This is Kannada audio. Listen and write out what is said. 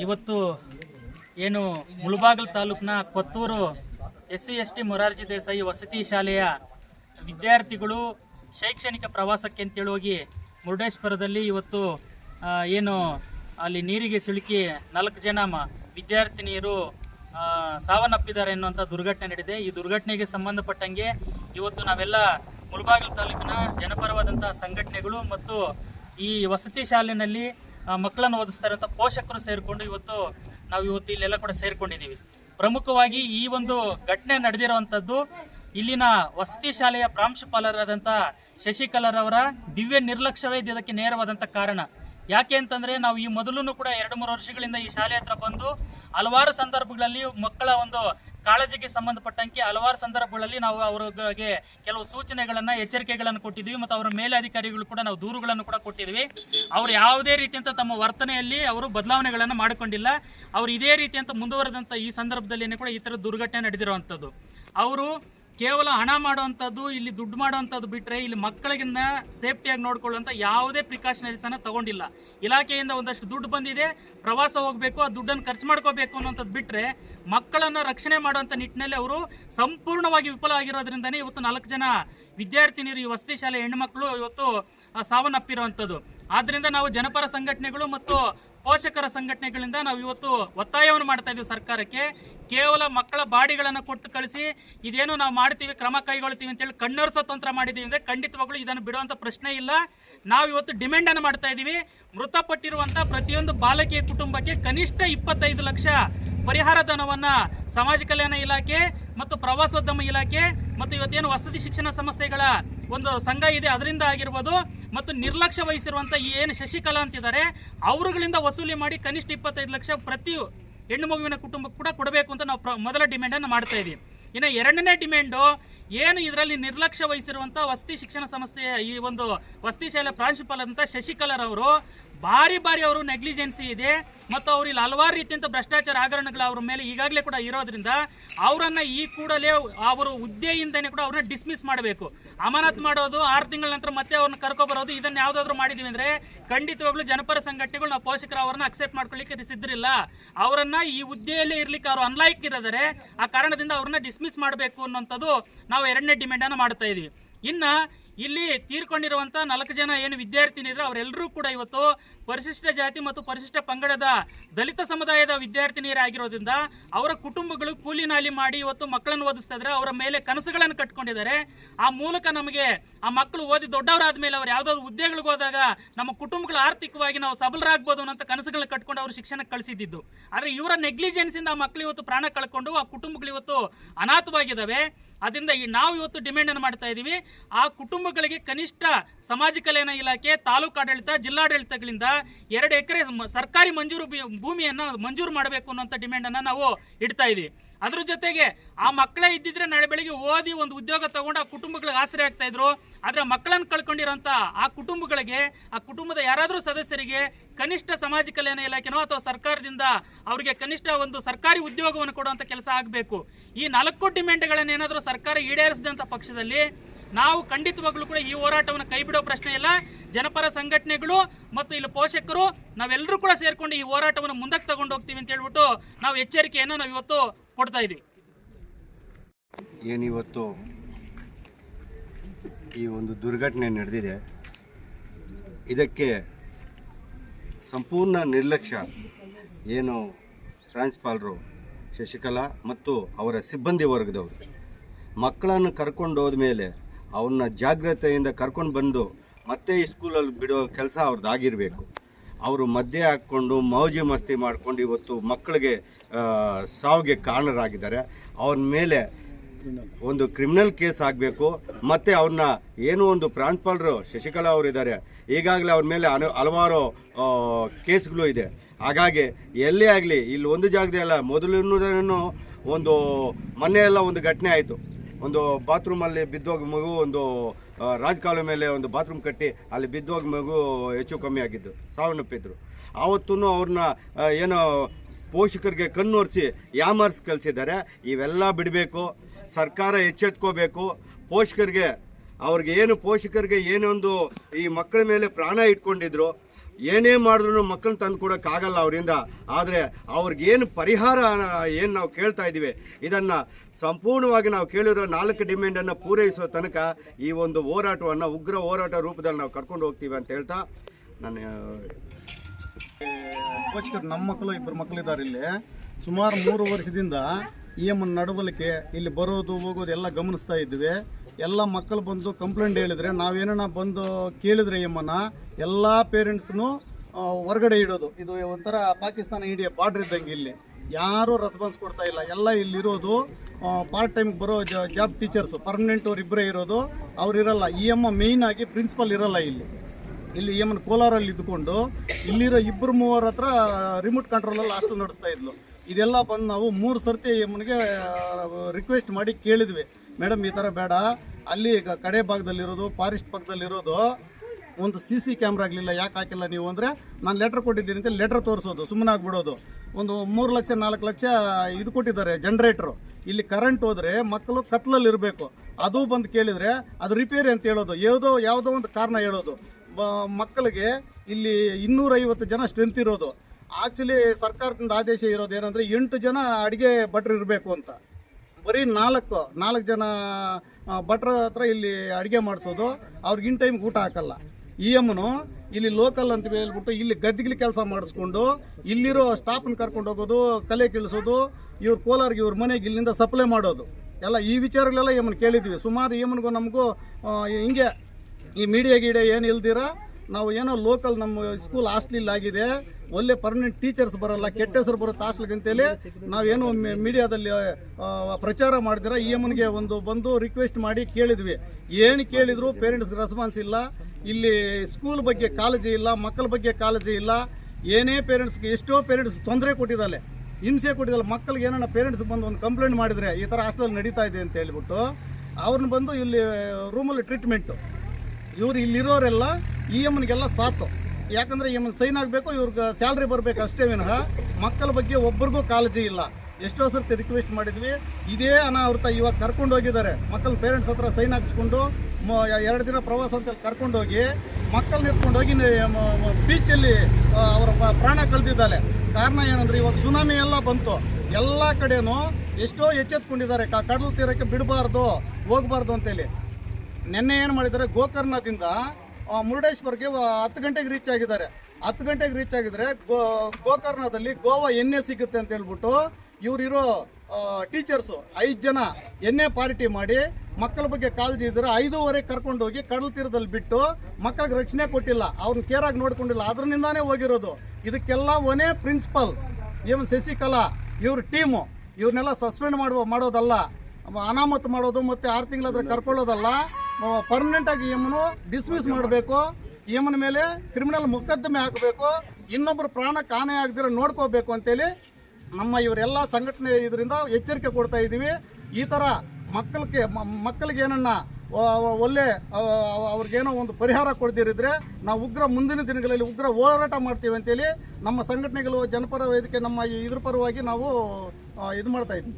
ಇವತ್ತು ಏನು ಮುಳಬಾಗಿಲು ತಾಲೂಕಿನ Kothur S C S T Morarji Desai ವಸತಿ ಶಾಲೆಯ ವಿದ್ಯಾರ್ಥಿಗಳು ಶೈಕ್ಷಣಿಕ ಪ್ರವಾಸಕ್ಕೆ ಅಂತೇಳಿ ಹೋಗಿ ಮುರುಡೇಶ್ವರದಲ್ಲಿ ಇವತ್ತು ಏನು ಅಲ್ಲಿ ನೀರಿಗೆ ಸಿಲುಕಿ ನಾಲ್ಕು ಜನ ವಿದ್ಯಾರ್ಥಿನಿಯರು ಸಾವನ್ನಪ್ಪಿದ್ದಾರೆ ಎನ್ನುವಂಥ ದುರ್ಘಟನೆ ನಡೆದಿದೆ. ಈ ದುರ್ಘಟನೆಗೆ ಸಂಬಂಧಪಟ್ಟಂಗೆ ಇವತ್ತು ನಾವೆಲ್ಲ ಮುಳಬಾಗಿಲು ತಾಲೂಕಿನ ಜನಪರವಾದಂಥ ಸಂಘಟನೆಗಳು ಮತ್ತು ಈ ವಸತಿ ಶಾಲೆಯಲ್ಲಿ ಮಕ್ಕಳನ್ನು ಓದಿಸ್ತಾ ಇರುವಂಥ ಪೋಷಕರು ಸೇರಿಕೊಂಡು ಇವತ್ತು ನಾವು ಇವತ್ತು ಇಲ್ಲೆಲ್ಲ ಕೂಡ ಸೇರಿಕೊಂಡಿದ್ದೀವಿ. ಪ್ರಮುಖವಾಗಿ ಈ ಒಂದು ಘಟನೆ ನಡೆದಿರುವಂಥದ್ದು ಇಲ್ಲಿನ ವಸತಿ ಶಾಲೆಯ ಪ್ರಾಂಶುಪಾಲರಾದಂಥ ಶಶಿಕಲಾರವರ ದಿವ್ಯ ನಿರ್ಲಕ್ಷ್ಯವೇ ಇದಕ್ಕೆ ನೇರವಾದಂಥ ಕಾರಣ. ಯಾಕೆ ಅಂತಂದ್ರೆ ನಾವು ಈ ಮೊದಲು ಕೂಡ ಎರಡು ಮೂರು ವರ್ಷಗಳಿಂದ ಈ ಶಾಲೆ ಹತ್ರ ಬಂದು ಹಲವಾರು ಸಂದರ್ಭಗಳಲ್ಲಿ ಮಕ್ಕಳ ಒಂದು ಕಾಳಜಿಗೆ ಸಂಬಂಧಪಟ್ಟಂಗೆ ಹಲವಾರು ಸಂದರ್ಭಗಳಲ್ಲಿ ನಾವು ಅವರಿಗೆ ಕೆಲವು ಸೂಚನೆಗಳನ್ನು, ಎಚ್ಚರಿಕೆಗಳನ್ನು ಕೊಟ್ಟಿದ್ವಿ ಮತ್ತು ಅವರ ಮೇಲಧಿಕಾರಿಗಳು ಕೂಡ ನಾವು ದೂರುಗಳನ್ನು ಕೂಡ ಕೊಟ್ಟಿದ್ವಿ. ಅವರು ಯಾವುದೇ ರೀತಿಯಂತ ತಮ್ಮ ವರ್ತನೆಯಲ್ಲಿ ಅವರು ಬದಲಾವಣೆಗಳನ್ನು ಮಾಡಿಕೊಂಡಿಲ್ಲ. ಅವರು ಇದೇ ರೀತಿಯಂತ ಮುಂದುವರೆದಂತ ಈ ಸಂದರ್ಭದಲ್ಲಿ ಕೂಡ ಈ ಥರ ದುರ್ಘಟನೆ ನಡೆದಿರುವಂಥದ್ದು. ಅವರು ಕೇವಲ ಹಣ ಮಾಡುವಂಥದ್ದು, ಇಲ್ಲಿ ದುಡ್ಡು ಮಾಡುವಂಥದ್ದು ಬಿಟ್ಟರೆ ಇಲ್ಲಿ ಮಕ್ಕಳಿಗನ್ನ ಸೇಫ್ಟಿಯಾಗಿ ನೋಡ್ಕೊಳ್ಳುವಂಥ ಯಾವುದೇ ಪ್ರಿಕಾಷನರೀಸನ್ನು ತಗೊಂಡಿಲ್ಲ. ಇಲಾಖೆಯಿಂದ ಒಂದಷ್ಟು ದುಡ್ಡು ಬಂದಿದೆ, ಪ್ರವಾಸ ಹೋಗಬೇಕು, ಆ ದುಡ್ಡನ್ನು ಖರ್ಚು ಮಾಡ್ಕೋಬೇಕು ಅನ್ನೋಂಥದ್ದು ಬಿಟ್ಟರೆ ಮಕ್ಕಳನ್ನ ರಕ್ಷಣೆ ಮಾಡುವಂಥ ನಿಟ್ಟಿನಲ್ಲಿ ಅವರು ಸಂಪೂರ್ಣವಾಗಿ ವಿಫಲ ವಿಫಲವಾಗಿರೋದ್ರಿಂದನೇ ಇವತ್ತು ನಾಲ್ಕು ಜನ ವಿದ್ಯಾರ್ಥಿನಿಯರು ಈ ವಸತಿ ಶಾಲೆ ಹೆಣ್ಣುಮಕ್ಕಳು ಇವತ್ತು ಸಾವನ್ನಪ್ಪಿರುವಂಥದ್ದು. ಆದ್ರಿಂದ ನಾವು ಜನಪರ ಸಂಘಟನೆಗಳು ಮತ್ತು ಪೋಷಕರ ಸಂಘಟನೆಗಳಿಂದ ನಾವು ಇವತ್ತು ಒತ್ತಾಯವನ್ನು ಮಾಡ್ತಾ ಇದ್ದೀವಿ ಸರ್ಕಾರಕ್ಕೆ. ಕೇವಲ ಮಕ್ಕಳ ಬಾಡಿಗಳನ್ನು ಕೊಟ್ಟು ಕಳಿಸಿ, ಇದೇನು ನಾವು ಮಾಡ್ತೀವಿ, ಕ್ರಮ ಕೈಗೊಳ್ತೀವಿ ಅಂತೇಳಿ ಕಣ್ಣೊರೆಸೋ ತಂತ್ರ ಮಾಡಿದ್ದೀವಿ ಅಂದ್ರೆ ಖಂಡಿತವಾಗ್ಲೂ ಇದನ್ನು ಬಿಡುವಂತ ಪ್ರಶ್ನೆ ಇಲ್ಲ. ನಾವು ಇವತ್ತು ಡಿಮ್ಯಾಂಡನ್ನು ಮಾಡ್ತಾ ಇದ್ದೀವಿ. ಮೃತಪಟ್ಟಿರುವಂತ ಪ್ರತಿಯೊಂದು ಬಾಲಕಿಯ ಕುಟುಂಬಕ್ಕೆ ಕನಿಷ್ಠ ಇಪ್ಪತ್ತೈದು ಲಕ್ಷ ಪರಿಹಾರ ಧನವನ್ನು ಸಮಾಜ ಕಲ್ಯಾಣ ಇಲಾಖೆ ಮತ್ತು ಪ್ರವಾಸೋದ್ಯಮ ಇಲಾಖೆ ಮತ್ತು ಇವತ್ತೇನು ವಸತಿ ಶಿಕ್ಷಣ ಸಂಸ್ಥೆಗಳ ಒಂದು ಸಂಘ ಇದೆ, ಅದರಿಂದ ಆಗಿರ್ಬೋದು ಮತ್ತು ನಿರ್ಲಕ್ಷ್ಯ ವಹಿಸಿರುವಂತ ಈ ಏನು ಶಶಿಕಲಾ ಅಂತಿದ್ದಾರೆ, ಅವರುಗಳಿಂದ ವಸೂಲಿ ಮಾಡಿ ಕನಿಷ್ಠ ಇಪ್ಪತ್ತೈದು ಲಕ್ಷ ಪ್ರತಿ ಹೆಣ್ಣು ಮಗುವಿನ ಕುಟುಂಬಕ್ಕೆ ಕೂಡ ಕೊಡಬೇಕು ಅಂತ ನಾವು ಮೊದಲ ಡಿಮ್ಯಾಂಡ್ ಅನ್ನು ಮಾಡ್ತಾ ಇದ್ದೀವಿ. ಇನ್ನು ಎರಡನೇ ಡಿಮ್ಯಾಂಡು ಏನು ಇದರಲ್ಲಿ ನಿರ್ಲಕ್ಷ್ಯ ವಹಿಸಿರುವಂಥ ವಸತಿ ಶಿಕ್ಷಣ ಸಂಸ್ಥೆಯ ಈ ಒಂದು ವಸತಿ ಶಾಲೆ ಪ್ರಾಂಶುಪಾಲರಂತ ಶಶಿಕಲರ್ ಅವರು ಬಾರಿ ಬಾರಿ ಅವರು ನೆಗ್ಲಿಜೆನ್ಸಿ ಇದೆ ಮತ್ತು ಅವರು ಇಲ್ಲಿ ಹಲವಾರು ರೀತಿಯಂತ ಭ್ರಷ್ಟಾಚಾರ ಹಗರಣಗಳು ಅವ್ರ ಮೇಲೆ ಈಗಾಗಲೇ ಕೂಡ ಇರೋದ್ರಿಂದ ಅವರನ್ನು ಈ ಕೂಡಲೇ ಅವರು ಹುದ್ದೆಯಿಂದನೇ ಕೂಡ ಅವ್ರನ್ನ ಡಿಸ್ಮಿಸ್ ಮಾಡಬೇಕು. ಅಮಾನತ್ ಮಾಡೋದು, ಆರು ತಿಂಗಳ ನಂತರ ಮತ್ತೆ ಅವ್ರನ್ನ ಕರ್ಕೊಬರೋದು ಇದನ್ನು ಯಾವುದಾದ್ರೂ ಮಾಡಿದ್ದೀವಿ ಅಂದರೆ ಖಂಡಿತವಾಗ್ಲೂ ಜನಪರ ಸಂಘಟನೆಗಳು ನಾವು ಪೋಷಕರು ಅವರನ್ನ ಅಕ್ಸೆಪ್ಟ್ ಮಾಡ್ಕೊಳ್ಳಿಕ್ಕೆ ಸಿದ್ಧರಿಲ್ಲ. ಅವರನ್ನು ಈ ಹುದ್ದೆಯಲ್ಲೇ ಇರಲಿಕ್ಕೆ ಅವರು ಅನ್ಲೈಕ್ ಇರೋದರೆ ಆ ಕಾರಣದಿಂದ ಅವ್ರನ್ನ ಡಿಸ್ಮಿಸ್ ಮಾಡಬೇಕು ಅನ್ನೋಂಥದ್ದು ನಾವು ಎರಡನೇ ಡಿಮ್ಯಾಂಡನ್ನು ಮಾಡ್ತಾ ಇದ್ದೀವಿ ಇನ್ನ ಇಲ್ಲಿ ತೀರ್ಕೊಂಡಿರುವಂತ ನಾಲ್ಕು ಜನ ಏನು ವಿದ್ಯಾರ್ಥಿನಿ ಇದ್ರೆ ಅವರೆಲ್ಲರೂ ಕೂಡ ಇವತ್ತು ಪರಿಶಿಷ್ಟ ಜಾತಿ ಮತ್ತು ಪರಿಶಿಷ್ಟ ಪಂಗಡದ ದಲಿತ ಸಮುದಾಯದ ವಿದ್ಯಾರ್ಥಿನಿಯರಾಗಿರೋದ್ರಿಂದ ಅವರ ಕುಟುಂಬಗಳು ಕೂಲಿ ನಾಲಿ ಮಾಡಿ ಇವತ್ತು ಮಕ್ಕಳನ್ನು ಓದಿಸ್ತಾ ಇದ್ರೆ ಅವರ ಮೇಲೆ ಕನಸುಗಳನ್ನು ಕಟ್ಕೊಂಡಿದ್ದಾರೆ. ಆ ಮೂಲಕ ನಮಗೆ ಆ ಮಕ್ಕಳು ಓದಿ ದೊಡ್ಡವರಾದ ಮೇಲೆ ಅವ್ರು ಯಾವ್ದಾದ್ರು ಹುದ್ದೆಗಳಿಗೆ ಹೋದಾಗ ನಮ್ಮ ಕುಟುಂಬಗಳು ಆರ್ಥಿಕವಾಗಿ ನಾವು ಸಬಲರಾಗಬಹುದು ಅನ್ನೋ ಕನಸುಗಳನ್ನ ಕಟ್ಕೊಂಡು ಅವರು ಶಿಕ್ಷಣಕ್ಕೆ ಕಳಿಸಿದ್ದು ಆದರೆ ಇವರ ನೆಗ್ಲಿಜೆನ್ಸ್ ಇಂದ ಆ ಮಕ್ಕಳು ಇವತ್ತು ಪ್ರಾಣ ಕಳ್ಕೊಂಡು ಆ ಕುಟುಂಬಗಳು ಇವತ್ತು ಅನಾಥವಾಗಿದ್ದಾವೆ. ಅದರಿಂದ ಈ ನಾವು ಇವತ್ತು ಡಿಮ್ಯಾಂಡ್ ಅನ್ನು ಮಾಡ್ತಾ ಇದ್ದೀವಿ ಆ ಕುಟುಂಬಗಳಿಗೆ ಕನಿಷ್ಠ ಸಮಾಜ ಕಲ್ಯಾಣ ಇಲಾಖೆ ತಾಲೂಕಾಡಳಿತ ಜಿಲ್ಲಾಡಳಿತಗಳಿಂದ ಎರಡು ಎಕರೆ ಸರ್ಕಾರಿ ಮಂಜೂರು ಭೂಮಿಯನ್ನು ಮಂಜೂರು ಮಾಡಬೇಕು ಅನ್ನೋಂಥ ಡಿಮ್ಯಾಂಡನ್ನು ನಾವು ಇಡ್ತಾ ಇದೀವಿ. ಅದ್ರ ಜೊತೆಗೆ ಆ ಮಕ್ಕಳೇ ಇದ್ದಿದ್ರೆ ನಾಳೆ ಬೆಳಿಗ್ಗೆ ಓದಿ ಒಂದು ಉದ್ಯೋಗ ತಗೊಂಡು ಆ ಕುಟುಂಬಗಳಿಗೆ ಆಸರೆ ಆಗ್ತಾ ಇದ್ರು. ಆದ್ರೆ ಮಕ್ಕಳನ್ನು ಕಳ್ಕೊಂಡಿರೋಂಥ ಆ ಕುಟುಂಬಗಳಿಗೆ, ಆ ಕುಟುಂಬದ ಯಾರಾದರೂ ಸದಸ್ಯರಿಗೆ ಕನಿಷ್ಠ ಸಮಾಜ ಕಲ್ಯಾಣ ಇಲಾಖೆನೋ ಅಥವಾ ಸರ್ಕಾರದಿಂದ ಅವರಿಗೆ ಕನಿಷ್ಠ ಒಂದು ಸರ್ಕಾರಿ ಉದ್ಯೋಗವನ್ನು ಕೊಡುವಂತ ಕೆಲಸ ಆಗಬೇಕು. ಈ ನಾಲ್ಕು ಡಿಮ್ಯಾಂಡ್ಗಳನ್ನು ಏನಾದರೂ ಸರ್ಕಾರ ಈಡೇರಿಸಿದಂಥ ಪಕ್ಷದಲ್ಲಿ ನಾವು ಖಂಡಿತವಾಗ್ಲೂ ಕೂಡ ಈ ಹೋರಾಟವನ್ನು ಕೈ ಬಿಡೋ ಪ್ರಶ್ನೆ ಇಲ್ಲ. ಜನಪರ ಸಂಘಟನೆಗಳು ಮತ್ತು ಇಲ್ಲಿ ಪೋಷಕರು, ನಾವೆಲ್ಲರೂ ಕೂಡ ಸೇರಿಕೊಂಡು ಈ ಹೋರಾಟವನ್ನು ಮುಂದಕ್ಕೆ ತಗೊಂಡು ಹೋಗ್ತೀವಿ ಅಂತ ಹೇಳ್ಬಿಟ್ಟು ನಾವು ಎಚ್ಚರಿಕೆಯನ್ನು ನಾವು ಇವತ್ತು ಕೊಡ್ತಾ ಇದ್ದೀವಿ ಏನಿವತ್ತು ಈ ಒಂದು ದುರ್ಘಟನೆ ನಡೆದಿದೆ. ಇದಕ್ಕೆ ಸಂಪೂರ್ಣ ನಿರ್ಲಕ್ಷ್ಯ ಏನು ಪ್ರಾಂಶುಪಾಲರು ಶಶಿಕಲಾ ಮತ್ತು ಅವರ ಸಿಬ್ಬಂದಿ ವರ್ಗದವರು. ಮಕ್ಕಳನ್ನು ಕರ್ಕೊಂಡು ಹೋದ್ಮೇಲೆ ಅವನ್ನ ಜಾಗ್ರತೆಯಿಂದ ಕರ್ಕೊಂಡು ಬಂದು ಮತ್ತೆ ಈ ಸ್ಕೂಲಲ್ಲಿ ಬಿಡೋ ಕೆಲಸ ಅವ್ರದ್ದಾಗಿರಬೇಕು ಅವರು ಮದ್ಯ ಹಾಕ್ಕೊಂಡು ಮೌಜಿ ಮಸ್ತಿ ಮಾಡ್ಕೊಂಡು ಇವತ್ತು ಮಕ್ಕಳಿಗೆ ಸಾವಿಗೆ ಕಾರಣರಾಗಿದ್ದಾರೆ. ಅವ್ರ ಮೇಲೆ ಒಂದು ಕ್ರಿಮಿನಲ್ ಕೇಸ್ ಆಗಬೇಕು. ಮತ್ತು ಅವ್ರನ್ನ ಏನೋ ಒಂದು ಪ್ರಾಂಶುಪಾಲರು ಶಶಿಕಲಾ ಅವರು ಇದ್ದಾರೆ ಈಗಾಗಲೇ ಅವ್ರ ಮೇಲೆ ಅನು, ಹಲವಾರು ಕೇಸ್ಗಳು ಇದೆ. ಹಾಗಾಗಿ ಎಲ್ಲೇ ಆಗಲಿ, ಇಲ್ಲಿ ಒಂದು ಜಾಗದಲ್ಲ ಅಲ್ಲ ಒಂದು ಮೊನ್ನೆ ಎಲ್ಲ ಒಂದು ಘಟನೆ ಆಯಿತು. ಒಂದು ಬಾತ್ರೂಮಲ್ಲಿ ಬಿದ್ದೋಗಿ ಮಗು ಒಂದು ರಾಜಕಾಲು ಮೇಲೆ ಒಂದು ಬಾತ್ರೂಮ್ ಕಟ್ಟಿ ಅಲ್ಲಿ ಬಿದ್ದೋಗಿ ಮಗು ಹೆಚ್ಚು ಕಮ್ಮಿ ಆಗಿದ್ದು ಸಾವನ್ನಪ್ಪಿದ್ರು ಆವತ್ತೂ ಅವ್ರನ್ನ ಏನೋ ಪೋಷಕರಿಗೆ ಕಣ್ಣೊರೆಸಿ ಯಾಮರ್ಸ್ ಕಲಿಸಿದ್ದಾರೆ ಇವೆಲ್ಲ ಬಿಡಬೇಕು, ಸರ್ಕಾರ ಎಚ್ಚೆತ್ಕೋಬೇಕು, ಪೋಷಕರಿಗೆ, ಅವ್ರಿಗೆ ಏನು ಪೋಷಕರಿಗೆ ಏನೊಂದು ಈ ಮಕ್ಕಳ ಮೇಲೆ ಪ್ರಾಣ ಇಟ್ಕೊಂಡಿದ್ರು ಏನೇ ಮಾಡಿದ್ರು ಮಕ್ಕಳನ್ನ ತಂದು ಕೊಡೋಕ್ಕಾಗಲ್ಲ ಅವರಿಂದ. ಆದರೆ ಅವ್ರಿಗೇನು ಪರಿಹಾರ, ಏನು ನಾವು ಕೇಳ್ತಾ ಇದ್ದೀವಿ, ಇದನ್ನು ಸಂಪೂರ್ಣವಾಗಿ ನಾವು ಕೇಳಿರೋ ನಾಲ್ಕು ಡಿಮ್ಯಾಂಡನ್ನು ಪೂರೈಸುವ ತನಕ ಈ ಒಂದು ಹೋರಾಟವನ್ನು, ಉಗ್ರ ಹೋರಾಟ ರೂಪದಲ್ಲಿ ನಾವು ಕರ್ಕೊಂಡು ಹೋಗ್ತೀವಿ ಅಂತ ಹೇಳ್ತಾ ನಾನು ನಮ್ಮ ಮಕ್ಕಳು ಇಬ್ಬರು ಮಕ್ಕಳಿದ್ದಾರೆ ಇಲ್ಲಿ. ಸುಮಾರು ಮೂರು ವರ್ಷದಿಂದ ಎಂ ನಡವಳಿಕೆ ಇಲ್ಲಿ ಬರೋದು, ಹೋಗೋದು ಎಲ್ಲ ಗಮನಿಸ್ತಾ ಇದ್ವಿ ಎಲ್ಲ ಮಕ್ಕಳು ಬಂದು ಕಂಪ್ಲೇಂಟ್ ಹೇಳಿದ್ರೆ ನಾವೇನ ಬಂದು ಕೇಳಿದ್ರೆ ಎಮ್ಮನ್ನ ಎಲ್ಲ ಪೇರೆಂಟ್ಸ್ನು ಹೊರಗಡೆ ಇಡೋದು. ಇದು ಒಂಥರ ಪಾಕಿಸ್ತಾನ ಇಂಡಿಯಾ ಬಾರ್ಡ್ರ್ ಇದ್ದಂಗೆ ಇಲ್ಲಿ. ಯಾರೂ ರೆಸ್ಪಾನ್ಸ್ ಕೊಡ್ತಾ ಇಲ್ಲ. ಎಲ್ಲ ಇಲ್ಲಿರೋದು ಪಾರ್ಟ್ ಟೈಮ್ ಬರೋ ಜಾಬ್ ಟೀಚರ್ಸು ಪರ್ಮನೆಂಟ್ ಅವ್ರು ಇಬ್ಬರೇ ಇರೋದು. ಅವ್ರು ಇರೋಲ್ಲ. ಇ ಎಂ ಮೇಯ್ನ್ ಆಗಿ ಪ್ರಿನ್ಸಿಪಲ್ ಇರಲ್ಲ ಇಲ್ಲಿ. ಇಲ್ಲಿ ಏಮನ್ ಕೋಲಾರಲ್ಲಿ ಇದ್ದುಕೊಂಡು, ಇಲ್ಲಿರೋ ಇಬ್ಬರು ಮೂವರ ಹತ್ರ ರಿಮೋಟ್ ಕಂಟ್ರೋಲಲ್ಲಿ ಅಷ್ಟು ನಡೆಸ್ತಾ ಇದ್ಲು. ಇದೆಲ್ಲ ಬಂದು ನಾವು ಮೂರು ಸರ್ತಿ ನಮಗೆ ರಿಕ್ವೆಸ್ಟ್ ಮಾಡಿ ಕೇಳಿದ್ವಿ. ಮೇಡಮ್, ಈ ಥರ ಬೇಡ. ಅಲ್ಲಿ ಕಡೆ ಭಾಗದಲ್ಲಿರೋದು ಫಾರೆಸ್ಟ್ ಪಕ್ಕದಲ್ಲಿರೋದು, ಒಂದು ಸಿ ಸಿ ಕ್ಯಾಮ್ರಾ ಆಗಲಿಲ್ಲ, ಯಾಕೆ ಹಾಕಿಲ್ಲ ನೀವು? ಅಂದರೆ, ನಾನು ಲೆಟ್ರ್ ಕೊಟ್ಟಿದ್ದೀನಿ ಅಂತ ಲೆಟ್ರ್ ತೋರಿಸೋದು ಸುಮ್ಮನೆ ಆಗ್ಬಿಡೋದು. ಒಂದು ಮೂರು ಲಕ್ಷ, ನಾಲ್ಕು ಲಕ್ಷ ಇದು ಕೊಟ್ಟಿದ್ದಾರೆ ಜನ್ರೇಟ್ರು ಇಲ್ಲಿ ಕರೆಂಟ್ ಹೋದರೆ ಮಕ್ಕಳು ಕತ್ಲಲ್ಲಿ ಇರಬೇಕು. ಅದು ಬಂದು ಕೇಳಿದರೆ, ಅದು ರಿಪೇರಿ ಅಂತ ಹೇಳೋದು. ಯಾವುದೋ ಯಾವುದೋ ಒಂದು ಕಾರಣ ಹೇಳೋದು. ಮಕ್ಕಳಿಗೆ ಇಲ್ಲಿ ಇನ್ನೂರೈವತ್ತು ಜನ ಸ್ಟ್ರೆಂತ್ ಇರೋದು. ಆಕ್ಚುಲಿ ಸರ್ಕಾರದಿಂದ ಆದೇಶ ಇರೋದು ಏನಂದರೆ ಎಂಟು ಜನ ಅಡುಗೆ ಭಟ್ರು ಇರಬೇಕು ಅಂತ. ಬರೀ ನಾಲ್ಕು ನಾಲ್ಕು ಜನ ಭಟ್ರ ಹತ್ರ ಇಲ್ಲಿ ಅಡುಗೆ ಮಾಡಿಸೋದು, ಅವ್ರಿಗೆ ಇನ್ ಟೈಮ್ಗೆ ಊಟ ಹಾಕಲ್ಲ. ಇ ಎಮ್ನು ಇಲ್ಲಿ ಲೋಕಲ್ ಅಂತ ಹೇಳ್ಬಿಟ್ಟು ಇಲ್ಲಿ ಗದ್ದಿಗ್ಲಿ ಕೆಲಸ ಮಾಡಿಸ್ಕೊಂಡು, ಇಲ್ಲಿರೋ ಸ್ಟಾಫ್ನ ಕರ್ಕೊಂಡು ಹೋಗೋದು, ಕಲೆ ಕೀಳಿಸೋದು, ಇವ್ರ ಕೋಲಾರ್ಗೆ ಇವ್ರ ಮನೆಗೆ ಇಲ್ಲಿಂದ ಸಪ್ಲೈ ಮಾಡೋದು. ಎಲ್ಲ ಈ ವಿಚಾರಗಳೆಲ್ಲ ಎಮ್ಮನ್ ಕೇಳಿದ್ವಿ. ಸುಮಾರು ಎಮ್ಮನ್ಗೂ ನಮಗೂ ಹಿಂಗೆ. ಈ ಮೀಡಿಯಾ ಗೀಡಿಯಾ ಏನು ಇಲ್ದಿರ? ನಾವು ಏನೋ ಲೋಕಲ್ ನಮ್ಮ ಸ್ಕೂಲ್ ಹಾಸ್ಟೆಲ್ ಆಗಿದೆ. ಒಳ್ಳೆ ಪರ್ಮನೆಂಟ್ ಟೀಚರ್ಸ್ ಬರಲ್ಲ, ಕೆಟ್ಟ ಹೆಸರು ಬರುತ್ತೆ ಹಾಸ್ಟೆಲ್ಗೆ ಅಂತೇಳಿ ನಾವೇನು ಮೀಡಿಯಾದಲ್ಲಿ ಪ್ರಚಾರ ಮಾಡಿದಿರ ಇ ಎಮ್ಗೆ ಒಂದು ಬಂದು ರಿಕ್ವೆಸ್ಟ್ ಮಾಡಿ ಕೇಳಿದ್ವಿ. ಏನು ಕೇಳಿದ್ರು ಪೇರೆಂಟ್ಸ್ಗೆ ರೆಸ್ಪಾನ್ಸ್ ಇಲ್ಲ. ಇಲ್ಲಿ ಸ್ಕೂಲ್ ಬಗ್ಗೆ ಕಾಳಜಿ ಇಲ್ಲ, ಮಕ್ಕಳ ಬಗ್ಗೆ ಕಾಳಜಿ ಇಲ್ಲ. ಏನೇ ಪೇರೆಂಟ್ಸ್ಗೆ ಎಷ್ಟೋ ಪೇರೆಂಟ್ಸ್ ತೊಂದರೆ ಕೊಟ್ಟಿದ್ದಾರೆ, ಹಿಂಸೆ ಕೊಟ್ಟಿದ್ದಲ್ಲ ಮಕ್ಕಳಿಗೆ ಏನನ್ನ ಪೇರೆಂಟ್ಸ್ ಬಂದು ಒಂದು ಕಂಪ್ಲೇಂಟ್ ಮಾಡಿದರೆ ಈ ಥರ ಹಾಸ್ಟೆಲ್ ನಡೀತಾ ಇದೆ ಅಂತ ಹೇಳಿಬಿಟ್ಟು ಅವ್ರನ್ನ ಬಂದು ಇಲ್ಲಿ ರೂಮಲ್ಲಿ ಟ್ರೀಟ್ಮೆಂಟು ಇವರು ಇಲ್ಲಿರೋರೆಲ್ಲ ಇ ಎಮ್ನಿಗೆಲ್ಲ ಸಾತು ಯಾಕಂದ್ರೆ ಇ ಎಂ ಸೈನ್ ಆಗಬೇಕು, ಇವ್ರಿಗೆ ಸ್ಯಾಲ್ರಿ ಬರಬೇಕು ಅಷ್ಟೇ ವಿನಃ ಮಕ್ಕಳ ಬಗ್ಗೆ ಒಬ್ಬರಿಗೂ ಕಾಳಜಿ ಇಲ್ಲ. ಎಷ್ಟೋ ಸರ್ತಿ ರಿಕ್ವೆಸ್ಟ್ ಮಾಡಿದ್ವಿ. ಇದೇ ಅನಾವೃತ ಇವಾಗ ಕರ್ಕೊಂಡು ಹೋಗಿದ್ದಾರೆ. ಮಕ್ಕಳ ಪೇರೆಂಟ್ಸ್ ಹತ್ರ ಸೈನ್ ಹಾಕ್ಸ್ಕೊಂಡು ಎರಡು ದಿನ ಪ್ರವಾಸ ಅಂತ ಕರ್ಕೊಂಡು ಹೋಗಿ ಮಕ್ಕಳನ್ನ ಎತ್ಕೊಂಡು ಹೋಗಿ ಬೀಚಲ್ಲಿ ಅವರ ಪ್ರಾಣ ಕಳೆದಿದ್ದಾಳೆ. ಕಾರಣ ಏನಂದ್ರೆ ಇವಾಗ ಸುನಾಮಿ ಎಲ್ಲ ಬಂತು. ಎಲ್ಲ ಕಡೆನೂ ಎಷ್ಟೋ ಎಚ್ಚೆತ್ಕೊಂಡಿದ್ದಾರೆ. ಕಡಲ ತೀರಕ್ಕೆ ಬಿಡಬಾರ್ದು, ಹೋಗಬಾರ್ದು ಅಂತೇಳಿ. ನಿನ್ನೆ ಏನು ಮಾಡಿದ್ದಾರೆ? ಗೋಕರ್ಣದಿಂದ ಮುರುಡೇಶ್ವರ್ಗೆ ಹತ್ತು ಗಂಟೆಗೆ ರೀಚ್ ಆಗಿದ್ದಾರೆ. ಹತ್ತು ಗಂಟೆಗೆ ರೀಚ್ ಆಗಿದ್ರೆ ಗೋ, ಗೋಕರ್ಣದಲ್ಲಿ ಗೋವಾ ಎಣ್ಣೆ ಸಿಗುತ್ತೆ ಅಂತ ಹೇಳ್ಬಿಟ್ಟು ಇವರಿರೋ ಟೀಚರ್ಸು ಐದು ಜನ ಎಣ್ಣೆ ಪಾರ್ಟಿ ಮಾಡಿ ಮಕ್ಕಳ ಬಗ್ಗೆ ಕಾಳಜಿ ಇದ್ರೆ ಐದೂವರೆಗೆ ಕರ್ಕೊಂಡೋಗಿ ಕಡಲ ತೀರದಲ್ಲಿ ಬಿಟ್ಟು ಮಕ್ಕಳಿಗೆ ರಕ್ಷಣೆ ಕೊಟ್ಟಿಲ್ಲ. ಅವ್ರನ್ನ ಕೇರಾಗಿ ನೋಡ್ಕೊಂಡಿಲ್ಲ. ಅದರಿಂದಾನೇ ಹೋಗಿರೋದು. ಇದಕ್ಕೆಲ್ಲ ಒನೇ ಪ್ರಿನ್ಸಿಪಲ್ ಇವನ್ ಶಶಿಕಲಾ, ಇವ್ರ ಟೀಮು ಇವ್ರನ್ನೆಲ್ಲ ಸಸ್ಪೆಂಡ್ ಮಾಡುವ, ಮಾಡೋದಲ್ಲ. ಅನಾಮತ್ ಮಾಡೋದು ಮತ್ತೆ ಆರು ತಿಂಗಳಾದ್ರೆ ಕರ್ಕೊಳ್ಳೋದಲ್ಲ. ಪರ್ಮನೆಂಟ್ ಆಗಿ ಎಮ್ಮನು ಡಿಸ್ಮಿಸ್ ಮಾಡಬೇಕು. ಎಮ್ಮನ ಮೇಲೆ ಕ್ರಿಮಿನಲ್ ಮೊಕದ್ದಮೆ ಹಾಕಬೇಕು. ಇನ್ನೊಬ್ಬರು ಪ್ರಾಣ ಕಾಣೆ ಆಗದಿರೋ ನೋಡ್ಕೋಬೇಕು ಅಂತೇಳಿ ನಮ್ಮ ಇವರೆಲ್ಲ ಸಂಘಟನೆ ಇದರಿಂದ ಎಚ್ಚರಿಕೆ ಕೊಡ್ತಾ ಇದ್ದೀವಿ. ಈ ಥರ ಮಕ್ಕಳಿಗೆ ಮಕ್ಕಳಿಗೆ ಏನನ್ನ ಒಳ್ಳೆ ಅವ್ರಿಗೇನೋ ಒಂದು ಪರಿಹಾರ ಕೊಡದಿರಿದ್ರೆ ನಾವು ಉಗ್ರ ಮುಂದಿನ ದಿನಗಳಲ್ಲಿ ಉಗ್ರ ಹೋರಾಟ ಮಾಡ್ತೀವಿ ಅಂತೇಳಿ ನಮ್ಮ ಸಂಘಟನೆಗಳು ಜನಪರ ವೇದಿಕೆ ನಮ್ಮ ಇದ್ರ ಪರವಾಗಿ ನಾವು ಇದು ಮಾಡ್ತಾ ಇದ್ದೀವಿ.